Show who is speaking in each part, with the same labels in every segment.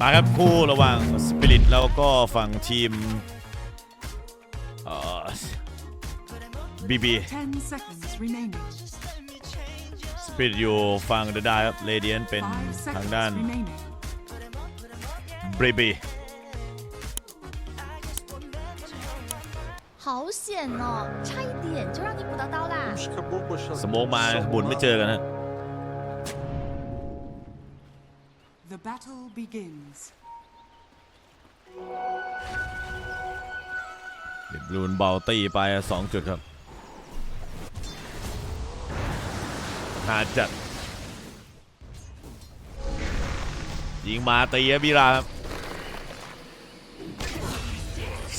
Speaker 1: มาครับคู่ระหว่างสปิริตแล้วก็ฝั่งทีมเอ่อบีบี
Speaker 2: 10 seconds remaining.
Speaker 1: สปิริตอยู่ฝั่งเดอะได้ครับเรเดียนเป็น
Speaker 2: 5
Speaker 1: ทาง
Speaker 2: seconds
Speaker 1: ด้าน
Speaker 2: remaining.
Speaker 1: บีบี
Speaker 3: 好险哦，差一点就让你捕到刀啦！
Speaker 1: สโมกมาบุญไม่เจอกันนะ
Speaker 2: battle begins.
Speaker 1: เดบลูนเบาตีไปสองจุดครับหาจัด ยิงมาตีครับมิราครับ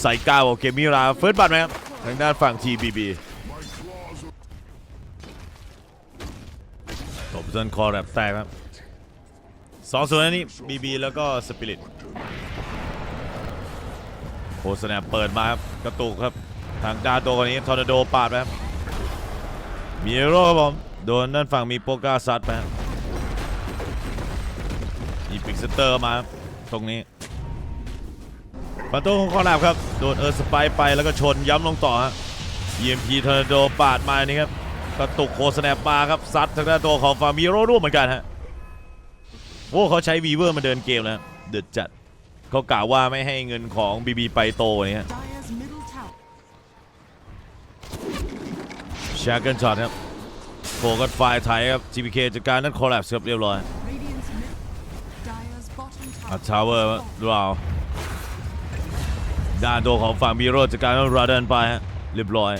Speaker 1: ใส่ก้าวโอเคมิราเฟิร์สบัตไหมครับทางด้านฝั่งทีบีบีตบจนคอแรบแตกครับ สองส่วนนี้บีบีแล้วก็สปิริตโคสแนปเปิดมาครับกระตุกครับทางด้านตัวคนนี้ทอร์นาโดปาดไปครับมีโร่ครับผมโดนด้านฝั่งมีโปกาซัดไปครับมีปิกสเตอร์มาครับตรงนี้ประตูของคอร์นับครับโดนเออร์สไปไปแล้วก็ชนย้ำลงต่อฮะ EMP ทอร์นาโดปาดมานี่ครับกระตุกโคสแนปมาครับซัดทางด้านตัวของฟามิโร่ร่วมเหมือนกันฮะ โอ้เขาใช้วีเวอร์มาเดินเกมแล้วเดือดจัดเขากล่าวว่าไม่ให้เงินของบีบีไปโตเนี่ยชาร์เกิลช็อตครับโฟกัสไฟไทยครับ GPK จัดการนั้นคอล l ล s ครับเรียบร้อยอั
Speaker 2: ด
Speaker 1: ทาวเวอร์ราวด้านตัวของฝั่งบีโรจัดการนั้นราเดันไปฮะเรียบร้อย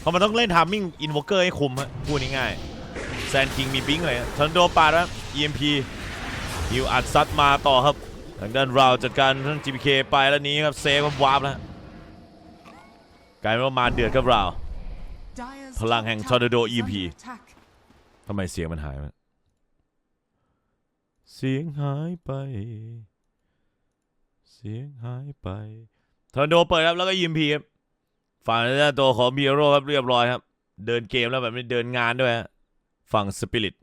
Speaker 1: เพราะมันต้องเล่นทามมิ่งอินวอเกอร์ให้คุมฮะพูดง่ายๆแซนคิงมีบิงเลยทันโดปาดครับ EMP ฮิวอัดซัดมาต่อครับ ทางด้านเราจัดการทั้ง GPK ไปแล้วนี้ครับเซฟครับวาร์ปแล้วกลายเป็นว่ามาเดือดครับเรา พลังแห่ง
Speaker 2: tower
Speaker 1: Tornado
Speaker 2: is
Speaker 1: EMP ทำไมเสียงมันหายไปเสียงหายไป เสียงหายไปทอร์นาโดเปิดครับแล้วก็ยิมพีครับฝั่งด้านตัวของบีโร่ครับเรียบร้อยครับ เดินเกมแล้วแบบนี้เดินงานด้วยฮะฝั่งสปิริต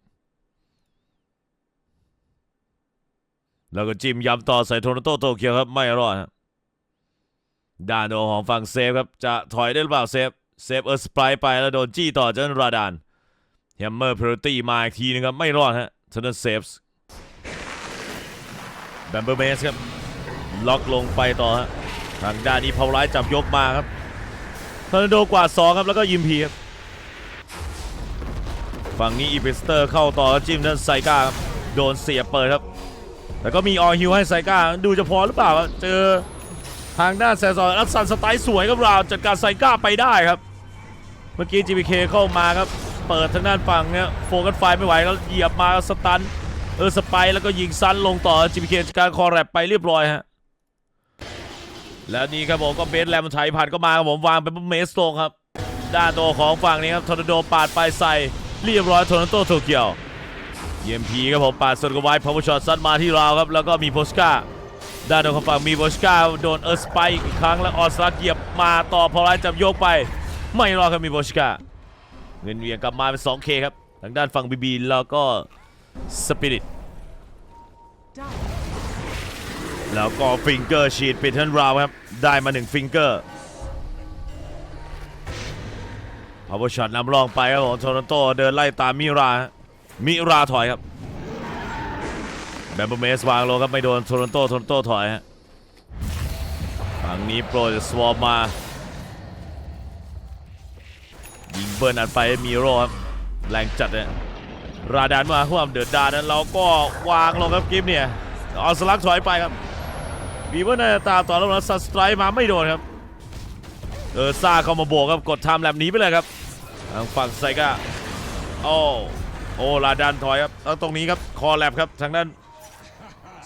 Speaker 1: แล้วก็จิ้มย้ำต่อใส่โทนโตโตเกียวครับไม่รอดครับด้านตัวของฝั่งเซฟครับจะถอยได้หรือเปล่าเซฟเซฟเออร์สไปร์ไปแล้วโดนจี้ต่อจนราดานแฮมเมอร์เพอร์ตี้มาอีกทีนึงครับไม่รอดฮะทนันเซฟส์แบมเบอร์เมสครับล็อกลงไปต่อฮะทางด้านนี้พาวไลท์จับยกมาครับทอร์นาโดกว่าดสองครับแล้วก็ยิมพีครับฝั่งนี้อีพิสเตอร์เข้าต่อแล้วจิ้มด้านไซก้าครับโดนเสียเปิดครับ แต่ก็มีออฮิวให้ไซก้าดูจะพอหรือเปล่า เจอทางด้านแซซอนอัสซันสไตล์สวยครับเราจัดการไซก้าไปได้ครับ เมื่อกี้ GPK เข้ามาครับ เปิดทางด้านฝั่งเนี่ยโฟกัสไฟไม่ไหวก็เหยียบมาสตันเออสไปแล้วก็ยิงซันลงต่อ GPK จัดการคอแรปไปเรียบร้อยฮะแล้วนี่ครับผมก็เบสแลมไทยผ่านก็มาครับผมวางไปปุ๊บเมสโตงครับด้านตัวของฝั่งนี้ครับทอร์นาโดปาดไปใส่เรียบร้อยโทรนโตโตเกียว EMP ครับผมปาดสดกไว้พาวเวอร์ช็อตซัดมาที่เราครับ แล้วก็มีโพสกาด้านตรงของฝั่งมีโพสกาโดนเออร์สไปอีกครั้งแล้วออสลาเหยียบมาต่อพอไลจับโยกไป ไม่รอครับมีโพสกาเงินเหวียงกลับมาเป็น 2K ครับทางด้านฝั่งบีบีแล้วก็สปิริตแล้วก็ฟิงเกอร์ฉีดปิดทันราวครับ ได้มา1ฟิงเกอร์พาวเวอร์ช็อตนำรองไปครับผมโทรนโตเดินไล่ตามมิราฮะ มิราถอยครับแบมเบอร์เมสวางลงครับไม่โดนโทรนโตโทรนโตถอยฮะฝั่งนี้โปรจะสวอมมา ยิงเบิร์นอัดไปมีโร่ครับแรงจัดเลยราดานมาห่วามเดือดดานนั้นเราก็วางลงครับกิฟเนี่ยเอาสลักถอยไปครับบีเวอร์น่าตามต่อแล้วนะสสไตร์มาไม่โดนครับเออซ่าเข้ามาโบกครับกดไทม์แลบหนีไปเลยครับทางฝั่งไซก้าโอ้ โอ้ลาดานถอยครับแล้วตรงนี้ครับคอแลบครับทางด้าน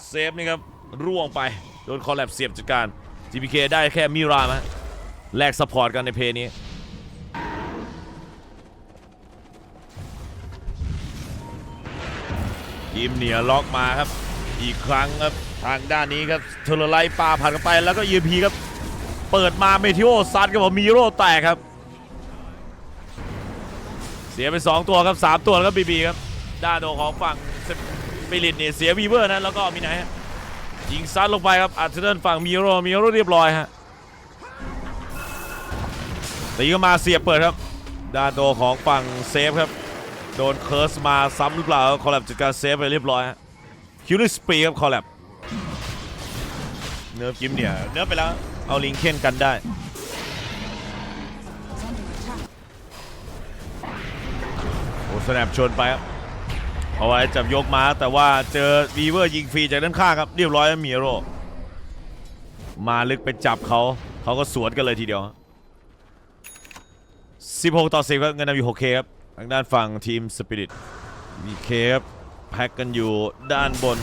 Speaker 1: เซฟนี่ครับร่วงไปโดนคอแลบเสียบจัดการ GPK ได้แค่มิรามาแลกสปอร์ตกันในเพลย์นี้ทีมเหนียล็อกมาครับ อีกครั้งครับทางด้านนี้ครับเทเลไลท์ปาผ่านกันไปแล้วก็ยูพีครับ เปิดมาเมทิโอซัดกับผมมีโร่แตกครับ เสียไป 2 ตัวครับ 3 ตัวแล้วก็บีบีครับด้านโดของฝั่งปิริตเนี่ยเสียวีเวอร์นะแล้วก็มีไหนฮะยิงซัดลงไปครับอาร์เทนฝั่งมิโรมิโรเรียบร้อยฮะตีก็มาเสียบเปิดครับ ด้านโตวของฝั่งเซฟครับ โดนเคิร์สมาซ้ำหรือเปล่าคอลแลบจัดการเซฟไปเรียบร้อยฮะคิวลิสปีครับคอลแลบเนิร์ฟกิมเนี่ยเนิร์ฟไปแล้วเอาลิงเคนกันได้ สแนปชนไปครับเอาไว้จับยกมาแต่ว่าเจอวีเวอร์ยิงฟรีจากด้านข้างครับเรียบร้อยแล้วมีโรมาลึกไปจับเขาเขาก็สวนกันเลยทีเดียว 16 ต่อ 10 ครับ เงินนำอยู่ 6K ครับ ทางด้านฝั่งทีมสปิริตมีเคครับแพ็กกันอยู่ด้านบน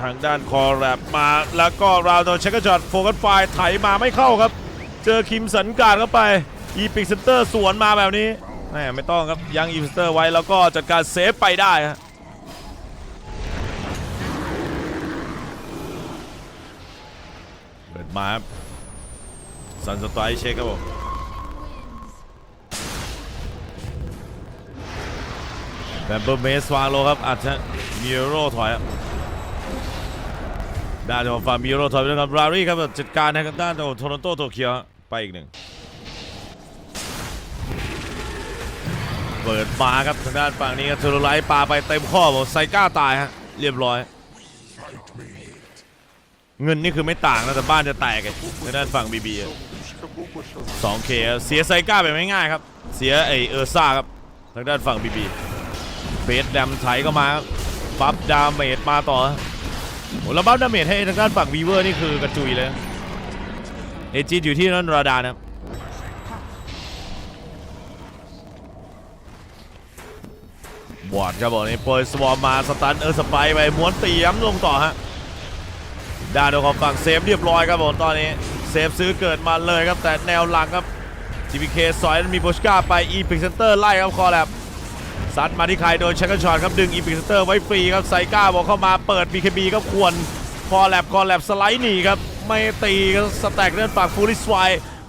Speaker 1: ทางด้านคอแรบมาแล้วก็ราวโดนเช็คกระจอดโฟกัสไฟไถมาไม่เข้าครับ เจอคิมสันการเข้าไป อีพิกเซนเตอร์สวนมาแบบนี้ แหมไม่ต้องครับยังอีพิกเซนเตอร์ไว้แล้วก็จัดการเซฟไปได้ฮะเปิดมาครับซันสไตร์เช็คครับผมแบบเบอร์เมสวางโลครับอาจจะมิโรถอยครับด้านของฝั่งมิโรถอยไปแล้วครับรารี่ครับจัดการนะครับด้านของโทรอนโตโตเกียวไปอีกหนึ่ง เปิดมาครับทางด้านฝั่งนี้ครับเทโรไลท์ปาไปเต็มข้อบอกไซก้าตายฮะเรียบร้อย เงินนี่คือไม่ต่างนะแต่บ้านจะแตกไงทางด้านฝั่งบีบีสองเคเสียไซก้าไปไม่ง่ายครับ เสียไอเออร์ซ่าครับทางด้านฝั่งบีบีเบสแดมไถก็มาครับบัฟดาเมจมาต่อโอ้แล้วบัฟดาเมจให้ทางด้านฝั่งวีเวอร์นี่คือกระจุยเลยเอจิตอยู่ที่นั่นราดานะครับ บอดครับบอกนี่โปรยสวอมมาสตันเออสไปร์ไปม้วนตีย้ำลงต่อฮะด้านของฝั่งเซฟเรียบร้อยครับผมตอนนี้เซฟซื้อเกิดมาเลยครับแต่แนวหลังครับ GPK ซอยนั้นมีโบชกาไปอีพิกเซนเตอร์ไล่ครับคอแลบซัดมาที่ใครโดนชักกระชอนครับดึงอีพิกเซนเตอร์ไว้ฟรีครับไซก้าบอกเข้ามาเปิด BKB ครับควรคอแลบคอแลบสไลด์หนีครับไม่ตีครับสแต็กเลื่อนปากฟูลิสไว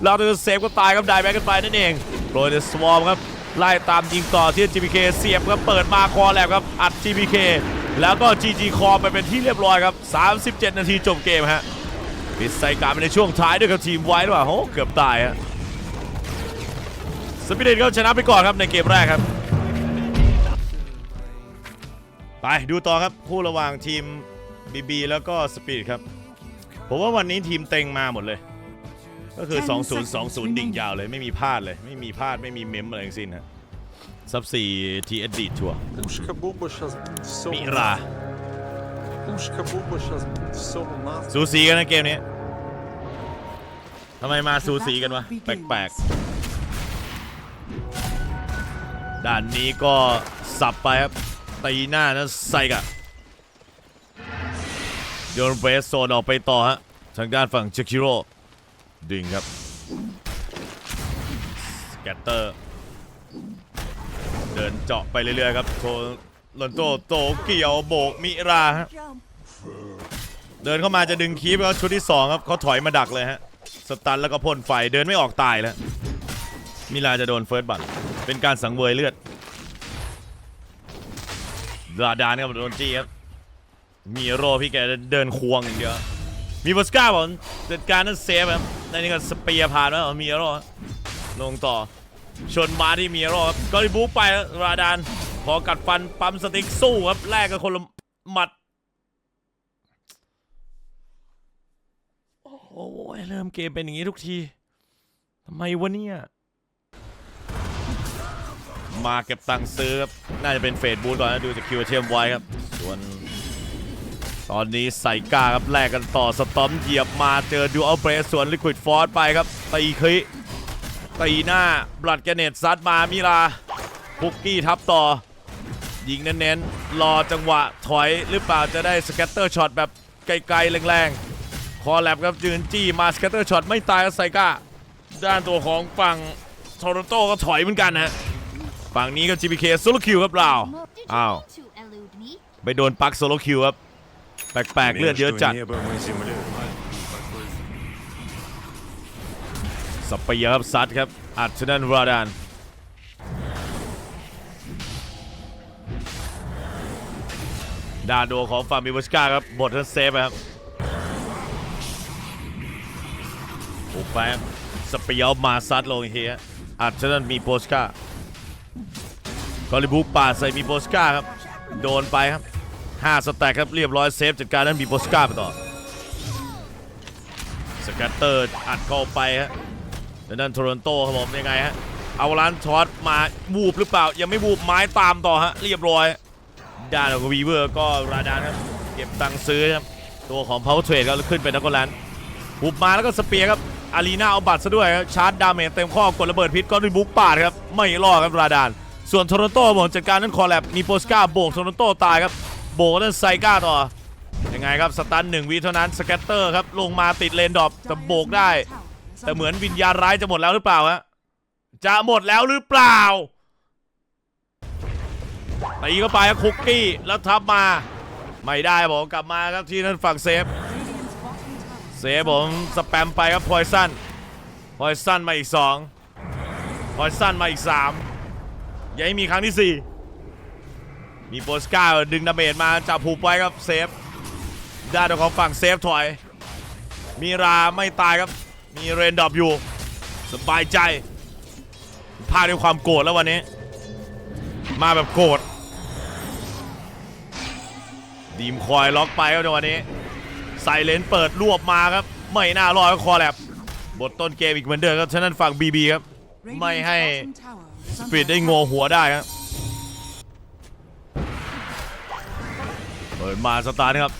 Speaker 1: แล้วตัวเซฟก็ตายครับได้แบ็กกันไปนั่นเองโรยเดสวอมครับ ไล่ตามยิงต่อที่ GPK เสียบครับเปิดมาคอแลบครับอัด GPK แล้วก็ GG คอไปเป็นที่เรียบร้อยครับ 37 นาทีจบเกมฮะปิดไซก้าไปในช่วงท้ายด้วยกับทีมไว้หรือเปล่าโอ้เกือบตายฮะสปิริตก็ชนะไปก่อนครับในเกมแรกครับ ไปดูต่อครับคู่ระหว่างทีม BB แล้วก็สปีดครับ ผมว่าวันนี้ทีมเต็งมาหมดเลย ก็คือ 2020 ดิ่งยาวเลยไม่มีพลาดเลย ไม่มีพลาดไม่มีเมมอะไรทั้งสิ้นฮะซับสี่ทีเอสดีทัว
Speaker 4: ร์
Speaker 1: มิราสูสีกันนะเกมนี้ทำไมมาสูสีกันวะ แปลกๆ ด่านนี้ก็สับไปครับตีหน้านะไซกะโยนเบสโซนออกไปต่อฮะ ทางด้านฝั่งเชคิโร่ ดึงครับสแกตเตอร์ เดินเจาะไปเรื่อยๆครับโทลอนโตโตเกียวโบกมิราฮะเดินเข้ามาจะดึงคีบแล้วชุดที่ 2 ครับเขาถอยมาดักเลยฮะ สตันแล้วก็พ่นไฟเดินไม่ออกตายแล้ว มิลาจะโดนเฟิร์สบัตเป็นการสังเวยเลือดลาดานครับโดนจี้ครับมีโรพี่แกเดินควงอย่างเดียว มีบอสก้าบอกจัดการนั้นเซฟครับในนี้ก็สเปียร์ผ่านแล้วมีโรลงต่อ ชนมาที่มีโรครับก็รีบูไปราดาน พอกัดฟันปั๊มสติ๊กสู้ครับแลกกับคนละหมัดโอ้ยเริ่มเกมเป็นอย่างนี้ทุกที ทำไมวะเนี่ย มาเก็บตังค์ซื้อครับ น่าจะเป็นเฟดบูธก่อนนะ ดูจากคิวเทียมไว้ครับ ส่วน ตอนนี้ใส่กล้าครับแลกกันต่อสตอมเหยียบมาเจอดูเอัลเบรสสวนลิควิดฟอร์สไปครับตีคลิตีหน้าบลัดแกเนตซัดมามิลาคุกกี้ทับต่อ ยิงเน้นๆ รอจังหวะถอยหรือเปล่าจะได้สแกตเตอร์ช็อตแบบไกลๆแรงๆ คอแลบครับยืนจี้มาสแกตเตอร์ช็อตไม่ตายครับไซก้า ด้านตัวของฝั่งโทรโตก็ถอยเหมือนกันนะฝั่งนี้ก็ GPK โซโลคิวครับเรา
Speaker 3: Did you
Speaker 1: Ow.
Speaker 3: mean to elude me?
Speaker 1: ไปโดนปักโซโลคิวครับ ปลกๆ เลือดเยอะจัด สเปียร์ครับซัดครับ อัดชนันวาดานดาโดของฟาร์มิวสกาครับ บททั้นเซฟครับโอ้แฟมสเปียร์มาซัดลงเฮียอัดชนันมีโปสกากอลิบุกปาใส่มีโปสกาครับ โดนไปครับ 5สแต็กครับเรียบร้อยเซฟจัดการนั้นมีโปสกาไปต่อสแกตเตอร์อัดเข้าไปฮะแล้วนั่นโทรอนโตครับผมยังไงฮะเอาลันช็อตมาบูบหรือเปล่า ยังไม่บูบไม้ตามต่อฮะเรียบร้อยด้านของวีเวอร์ก็ราดานครับเก็บตังค์ซื้อครับตัวของ Power Trade ก็ขึ้นไปนักกอลันบุบมาแล้วก็สเปียร์ครับอารีนาเอาบัตรซะด้วยครับชาร์จดาเมจเต็มข้อกดระเบิดพิษก็ด้วยบุกปาดครับไม่รอดครับราดาน ส่วนโทรอนโตผมจัดการนั้นคอแลบมีโปสกาโบกโทรอนโตตายครับ โบกนั่นไซก้าต่อ ยังไงครับ สตันหนึ่งวิเท่านั้นสแกตเตอร์ครับ ลงมาติดเลนดอปแต่โบกได้ แต่เหมือนวิญญาณร้ายจะหมดแล้วหรือเปล่าฮะจะหมดแล้วหรือเปล่าตีเข้าไปครับคุกกี้แล้วทับมา ไม่ได้บอกกลับมาครับที่นั่นฝั่งเซฟ เซฟผมสแปมไปครับพอยซันพอยซันมาอีกสองพอยซันมาอีกสามยังม่มีครั้งที่สี่ มีโปสกาดึงดาเมจมาจับผูกไว้ครับเซฟด้านของฝั่งเซฟถอย มีราไม่ตายครับ มีเรนดอบอยู่ สบายใจพาด้วยความโกรธแล้ววันนี้ มาแบบโกรธดีมคอยล็อกไปครับในวันนี้ไซเลนเปิดรวบมาครับ ไม่น่ารอดก็คอแลบบทต้นเกมอีกเหมือนเดิมครับฉะนั้นฝั่งบีบีครับ ไม่ให้
Speaker 2: Radiant's bottom tower
Speaker 1: ส
Speaker 2: is
Speaker 1: ปีด
Speaker 2: under
Speaker 1: ได้
Speaker 2: attack.
Speaker 1: งัวหัวได้ครับ ปิดมาสตาร์ทครับ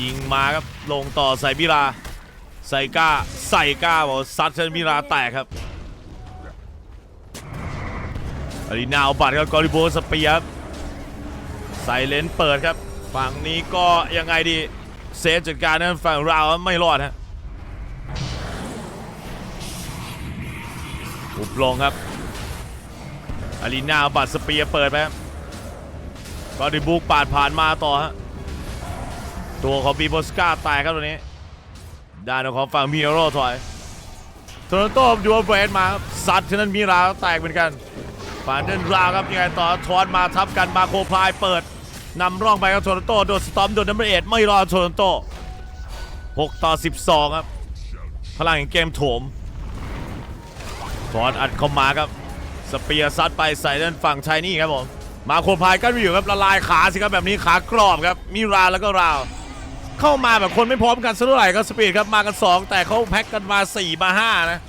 Speaker 1: ยิงมาครับลงต่อใส่มิราใส่ก้าใส่ก้าบอกซัดเชนมิราแตกครับอารีนาเอาบัตรครับกอริโบสเปียร์ครับไซเลนเปิดครับ ฝั่งนี้ก็ยังไงดีเซฟจัดการนั้นฝั่งเราไม่รอดฮะอุบลงครับอารีนาเอาบัตรสเปียร์เปิดไปครับ กอริบุกปาดผ่านมาต่อฮะ ตัวของบีโบสกาแตกครับตัวนี้ ด้านของฝั่งมิโรถอยโทรนโตดูว่าเบรดมาครับซัดฉะนั้นมีราแตกเหมือนกันฝั่งเดนราวครับยังไงต่อทอนมาทับกันมาโคพลายเปิดนำร่องไปครับโทรนโตโดนสตอมโดนนัมเบอร์เอ็ดไม่รอโทรนโต6ต่อ 12 ครับ พลังแห่งเกมโถมทอนอัดเข้ามาครับ สเปียร์ซัดไปใส่ด้านฝั่งชายนี่ครับผม มาโคพายกันอยู่ครับละลายขาสิครับแบบนี้ขากรอบครับมีราแล้วก็ราว เข้ามาแบบคนไม่พร้อมกันสักเท่าไหร่ก็สปีดครับมากัน 2 แต่เขาแพ็กกันมา 4 มา 5 นะ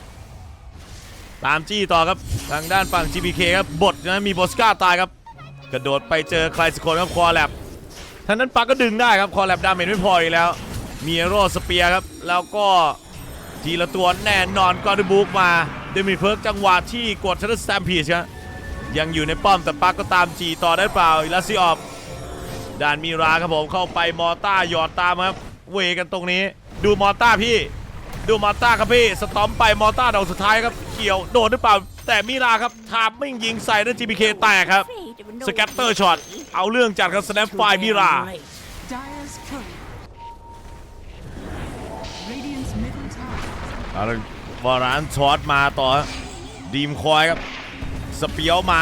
Speaker 1: ตามจี้ต่อครับทางด้านฝั่ง GBK ครับบทนะมีโบสกาตายครับ กระโดดไปเจอใครสักคนครับคอแลบท่างนั้นปักก็ดึงได้ครับคอแลบดาเมจไม่พออีกแล้ว มีโรสเปียครับแล้วก็ทีละตัวแน่นอนกอร์ดบุกมาเดมิเพิร์กจังหวะที่กดชัตเตอร์สแตมพีชครับ ยังอยู่ในป้อมแต่ปักก็ตามจีต่อได้เปล่าลาซิออฟด่านมีราครับผมเข้าไปมอต้าหยอดตามครับ เวกันตรงนี้ ดูมอต้าพี่ ดูมอต้าครับพี่สตอมไปมอต้าดอกสุดท้ายครับเกี่ยวโดนหรือเปล่า แต่มีราครับทามไม่ยิงใส่นั่น GPK แตกครับสแกตเตอร์ช็อตเอาเรื่องจัดครับสแนปไฟมีราเอาละวารานช็อตมาต่อดีมคอยครับ สเปียวมา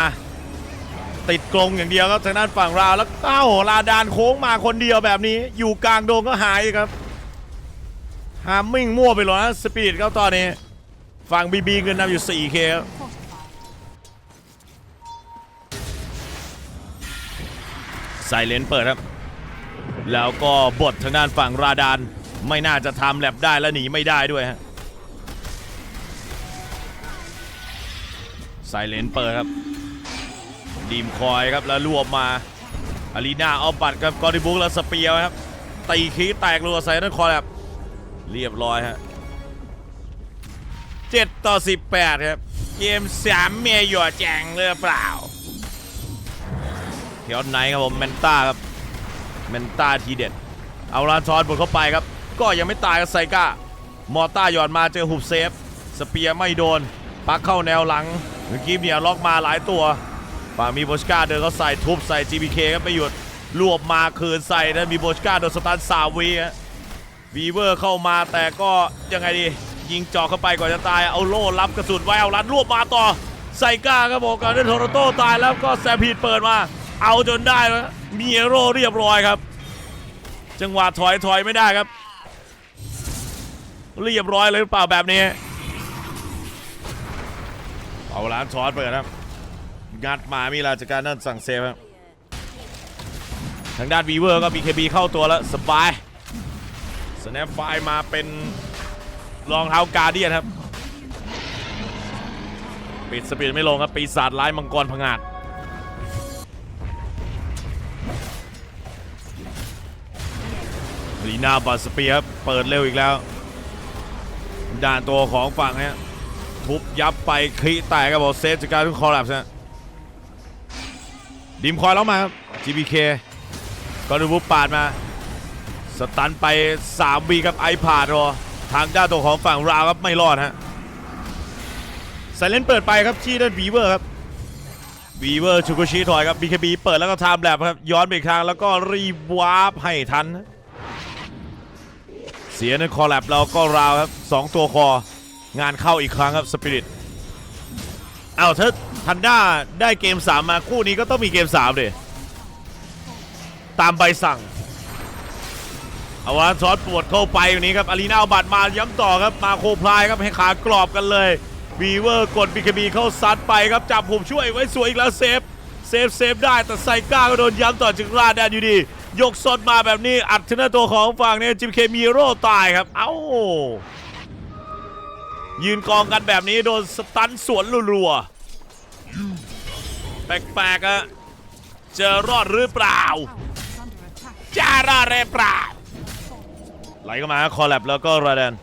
Speaker 1: ติดกรงอย่างเดียวครับทางด้านฝั่งราวแล้วเอ้าลาดานโค้งมาคนเดียวแบบนี้ อยู่กลางโดงก็หายครับหามมิ่งมั่วไปหรอนะสปีดครับตอนนี้ฝั่งบีบีเงินนำอยู่ 4K ครับไซเลนเปิดครับ แล้วก็บททางด้านฝั่งราดาน ไม่น่าจะทำแลบได้และหนีไม่ได้ด้วยฮะ ไซเลนเปิดครับดีมคอยครับแล้วรวบมาอารีนาเอาบัตรกับกอริบุกแล้วสเปียร์ครับตีคีแตกรัวใส่นั่นคอยครับเรียบร้อยฮะ7ต่อ18ครับ เกม3เมียหยอดแจงเลยเปล่าเทียวไนครับผมเมนต้าครับเมนต้าทีเด็ด เอาลานชอนบดเข้าไปครับ ก็ยังไม่ตายกับไซก้ามอต้าหยอดมาเจอหุบเซฟ สเปียร์ไม่โดน ปักเข้าแนวหลัง เมื่อกี้เนี่ยล็อกมาหลายตัวฝั่งมีโบชกาเดินเขาใส่ทุบใส่ GBK ครับไม่หยุดรวบมาคืนใส่นะมีโบชกาโดนสตันสาวีวีเวอร์เข้ามาแต่ก็ยังไงดี ยิงจาะเข้าไปก่อนจะตายเอาโล่รับกระสุนไว้เอารัดรวบมาต่อไซก้าครับบอกกันได้โทรโต้ตายแล้วก็แซมพีดเปิดมา เอาจนได้แล้วมีเอโร่เรียบร้อยครับ จังหวะถอยถอยไม่ได้ครับ เรียบร้อยเลยหรือเปล่าแบบนี้ เอาล้านช้อนเปิดครับงัดมามีลาจากการนั่นสั่งเซฟครับทางด้านวีเวอร์ก็ BKB เข้าตัวแล้วสบายสแนปไฟมาเป็นรองเท้าการเดียนครับ ปิดสปีดไม่ลงครับ ปีศาจร้ายมังกรพงาดลีนาบัสเปียเปิดเร็วอีกแล้ว ด่านตัวของฝั่งเนี้ย ทุบยับไปคลีแตกครับบอกเซฟจากการทุกคอร์ลับนะดิมคอยแล้วมาครับ GBK ก็ดูบุปปาดมา สตันไป3วีกับไอพาดรอทางด้านตัวของฝั่งราวครับไม่รอดฮะไซเลนเปิดไปครับที่ด้านวีเวอร์ครับวีเวอร์ชูกุชิถอยครับ BKB เปิดแล้วก็ไทม์แลบครับ ย้อนไปอีกครั้งแล้วก็รีวาร์ปให้ทัน เสียในคอแลบเราก็ราวครับ 2 ตัวคอ งานเข้าอีกครั้งครับสปิริตเอาถ้าทันด้าได้เกม 3 มาคู่นี้ก็ต้องมีเกม3เลยตามใบสั่งเอาวะช็อตปวดเข้าไปอย่นี้ครับอารีนาเอาบัตรมาย้ำต่อครับมาโคพลายครับให้ขากรอบกันเลยวีเวอร์กดบีคบีเข้าซัดไปครับจับผมช่วยไว้สวยอีกแล้วเซฟเซฟเซฟได้แต่ไซก้าก็โดนย้ำต่อจากราดแดนอยู่ดี ยกสดมาแบบนี้อัดชนะตัวของฝั่งเนี่ยจิมเคมีโร่ตายครับ เอ้า ยืนกองกันแบบนี้โดนสตันสวนรัวๆแปลกๆอะจะรอดหรือเปล่าจารอดหรือเปล่าไหลเข้ามาคอแลบแล้วก็ราแดน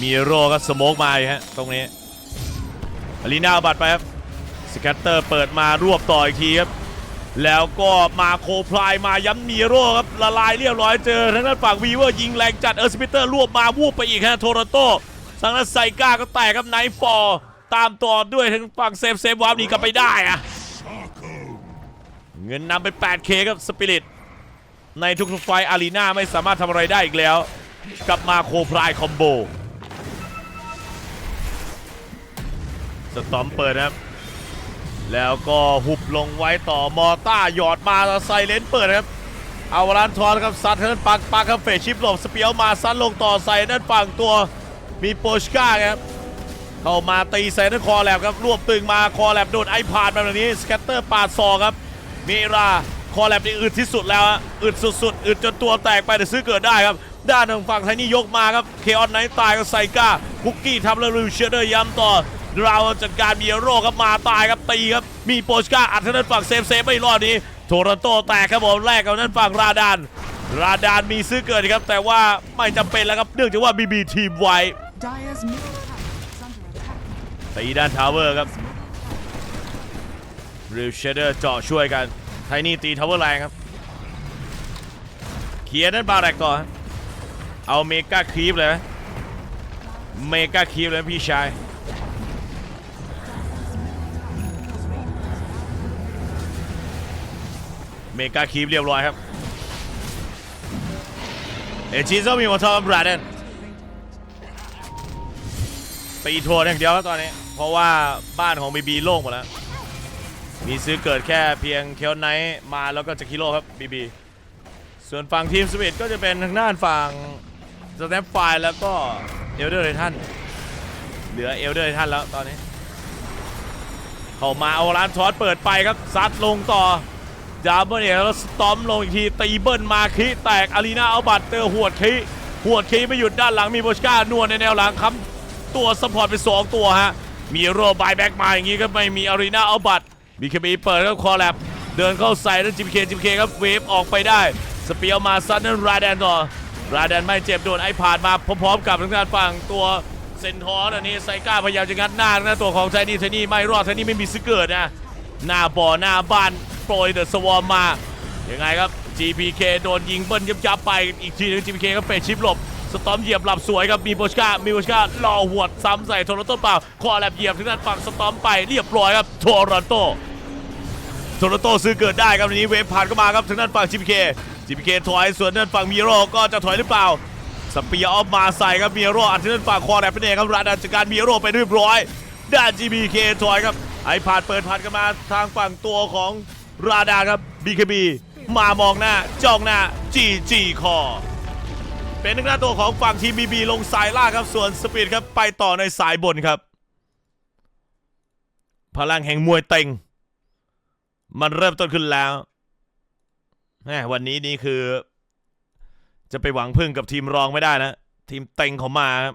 Speaker 1: มีโรก็สโมกมาฮะตรงนี้อารีนาเอาบัตรไปครับสแกตเตอร์เปิดมารวบต่ออีกทีครับ แล้วก็มาโคพลายมาย้ำมีโร่ครับละลายเรียบร้อยเจอทางด้านฝั่งวีเวอร์ยิงแรงจัดเออร์สปิเตอร์รวบมาวูบไปอีกฮะโทรโตทางด้านไซก้าก็แตกครับไนท์ฟอร์ตามต่อด้วยทางฝั่งเซฟเซฟวาร์ปหนีกลับไปได้อะเงินนำไป 8K ครับสปิริตในทุกๆไฟอารีนาไม่สามารถทำอะไรได้อีกแล้ว กับมาโคพลายคอมโบสตอมเปิดนะครับ แล้วก็หุบลงไว้ต่อมอต้าหยอดมาไซเลนเปิดครับเอาวรันทอนครับซัดเทิร์นปักปักครับเฟชิปหลบสเปียวมาซัดลงต่อใส่นั่นฝั่งตัวมีโปชก้าครับเข้ามาตีใส่นั่นคอแลบครับรวบตึงมาคอแลบโดนไอพาดแบบนี้สแกตเตอร์ปาดซอกครับเมราคอแลบนี่อึดที่สุดแล้วอึดสุดๆอึดจนตัวแตกไปแต่ซื้อเกิดได้ครับด้านทางฝั่งไทยนี่ยกมาครับเคออนไนท์ตายกับไซก้าคุกกี้ทำแล้วริวเชเดอร์ย้ำต่อ เราจัดการเบีโร่ครับมาตายครับตีครับ มีโปชกาอัดทางด้านฝั่งเซฟเซฟไม่รอดนี้ โทรนโตแตกครับผมแรกกับนั้นฝั่งราดานราดานมีซื้อเกิดครับ แต่ว่าไม่จำเป็นแล้วครับเนื่องจากว่าบีบีทีมไว้ตีด้านทาวเวอร์ครับริวเชเดอร์เจาะช่วยกัน ไทนี่ตีทาวเวอร์แรงครับเคลียร์ด้านบาแรกต่อฮะเอาเมกาคีฟเลยเมกาคีฟเลยพี่ชาย เมกาคีฟเรียบร้อยครับ เอจิโซมีมอเตอร์บราเดนตีโทนอย่างเดียวครับตอนนี้ เพราะว่าบ้านของบีบีโล่งหมดแล้ว มีซื้อเกิดแค่เพียงเคลไนท์มาแล้วก็จะคิโลครับบีบีส่วนฝั่งทีมสวิตก็จะเป็นทางด้านฝั่งสแตมไฟแล้วก็เอลเดอร์ไททันเหลือเอลเดอร์ไททันแล้วตอนนี้ เข้ามาเอาร้านทอสเปิดไปครับซัดลงต่อ ดาบเบิลเอกแล้วสตอมลงอีกทีตีเบิ้ลมาคีแตกอารีนาเอาบัตรเตอร์หวดคีหวดคีไม่หยุดด้านหลังมีโบชกานวลในแนวหลังค้ำตัวสปอร์ตไป2ตัวฮะมีโรบายแบ็กมาอย่างนี้ก็ไม่มีอารีนาเอาบัตรบีเคบีเปิดแล้วคอแลบเดินเข้าใส่แล้วจิมเคจิมเคครับเวฟออกไปได้ สเปียวมาซัดนั่นราแดนต่อราแดนไม่เจ็บโดนไอ้ผ่านมาพร้อมๆกับทางด้านฝั่งตัวเซนทอร์อันนี้ไซก้าพยายามจะงัดหน้าน้าตัวของไทนี่ไทนี่ไม่รอดไทนี่ไม่มีสเกิร์ตนะหน้าบ่อหน้าบ้าน โปรยเดอะสวอมมายังไงครับ GPK โดนยิงเบิ้ลยับยับๆไปอีกทีหนึง GPK ก็เฟดชิปหลบสตอมเหยียบหลับสวยครับมีโบชกามีโบชการอหวดซ้ำใส่โทรอนโตเปล่าคอแลบเหยียบทางด้านฝั่งสตอมไปเรียบร้อยครับโทรอนโตโทรอนโตซื้อเกิดได้ครับวันนี้เวฟผ่านเข้ามาครับทางด้านฝั่ง GPK GPK ถอยส่วนด้านฝั่งมีโร่ก็จะถอยหรือเปล่าสเปียออฟมาใส่ครับมีโร่อัดที่ด้านฝั่งคอแลบเป็นเองครับราดานจัดการมีโร่ไปเรียบร้อยด้าน GBK ถอยครับไอผ่านเปิดผ่านกันมาทางฝั่งตัวของ ราดาครับ BKB มามองหน้าจ้องหน้า GG คอ เป็นทางด้าตัวของฝั่งทีมบีบีลงสายล่างครับ ส่วนสปีดครับไปต่อในสายบนครับ พลังแห่งมวยเต็ง มันเริ่มต้นขึ้นแล้วแหมวันนี้นี่คือ จะไปหวังพึ่งกับทีมรองไม่ได้นะ ทีมเต็งเขามาครับ